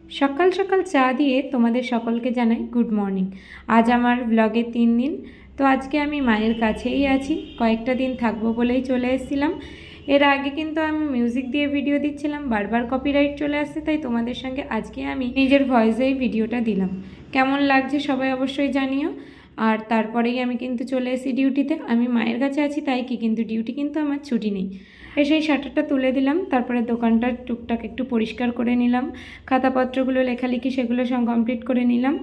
সকাল সকাল চা দিয়ে তোমাদের সকলকে জানাই গুড মর্নিং। আজ আমার ব্লগে তিন দিন, তো আজকে আমি মায়ের কাছেই আছি। কয়েকটা দিন থাকব বলেই চলে এসেছিলাম। এর আগে কিন্তু আমি মিউজিক দিয়ে ভিডিও দিচ্ছিলাম, বারবার কপিরাইট চলে আসছে, তাই তোমাদের সঙ্গে আজকে আমি নিজের ভয়েসেই ভিডিওটা দিলাম। কেমন লাগছে সবাই অবশ্যই জানিও। আর তারপরেই আমি কিন্তু চলে এসেছি ডিউটিতে আমি মায়ের কাছে আছি, তাই কি কিন্তু ডিউটি কিন্তু আমার ছুটি নেই। এসেই শাটারটা তুলে দিলাম, তারপরে দোকানটা টুকটাক একটু পরিষ্কার করে নিলাম, খাতাপত্রগুলো, লেখালেখি সেগুলো সব কমপ্লিট করে নিলাম।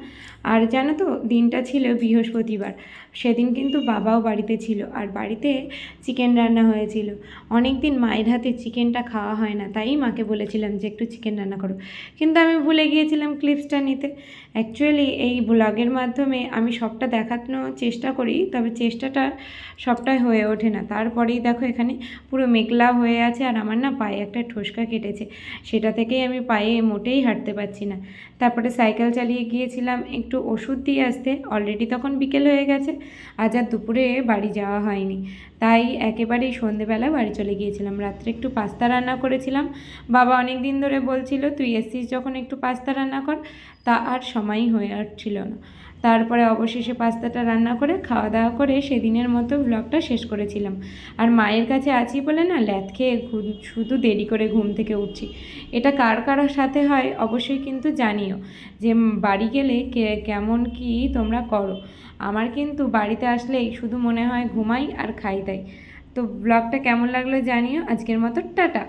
আর জানো তো, দিনটা ছিল বৃহস্পতিবার, সেদিন কিন্তু বাবাও বাড়িতে ছিল, আর বাড়িতে চিকেন রান্না হয়েছিল। অনেক দিন মায়ের হাতে চিকেনটা খাওয়া হয় না, তাই মাকে বলেছিলাম যে একটু চিকেন রান্না করো। কিন্তু আমি ভুলে গিয়েছিলাম ক্লিপসটা নিতে। অ্যাকচুয়ালি এই ব্লগের মাধ্যমে আমি সবটা দেখানোর চেষ্টা করি, তবে চেষ্টাটা সবটাই হয়ে ওঠে না। তারপরেই দেখো এখানে পুরো মেঘলা হয়ে আছে আর আমার না পায়ে একটা ঠোসকা কেটেছে। সেটা থেকেই আমি পায়ে মোটেই হাঁটতে পারছি না। তারপরে সাইকেল চালিয়ে গিয়েছিলাম একটু ওষুধ দিয়ে আসতে। অলরেডি তখন বিকেল হয়ে গেছে। আজ আর দুপুরে বাড়ি যাওয়া হয়নি। তাই একেবারেই সন্ধেবেলা বাড়ি চলে গিয়েছিলাম। রাত্রে একটু পাস্তা রান্না করেছিলাম। বাবা অনেক দিন ধরে বলছিল, তুই এসছিস যখন একটু পাস্তা রান্না কর। তা আর সময়ই হয়ে উঠছিল না। তারপরে অবশেষে পাস্তাটা রান্না করে, খাওয়া দাওয়া করে সেদিনের মতো ব্লগটা শেষ করেছিলাম। আর মায়ের কাছে আছি বলে না ল্যাথ খেয়ে শুধু দেরি করে ঘুম থেকে উঠছি। এটা কার কার সাথে হয় অবশ্যই কিন্তু জানিও। যে বাড়ি গেলে কেমন কি তোমরা করো। আমার কিন্তু বাড়িতে আসলেই শুধু মনে হয় ঘুমাই আর খাই তাই। তো ব্লগটা কেমন লাগল জানিও। আজকের মতো টাটা।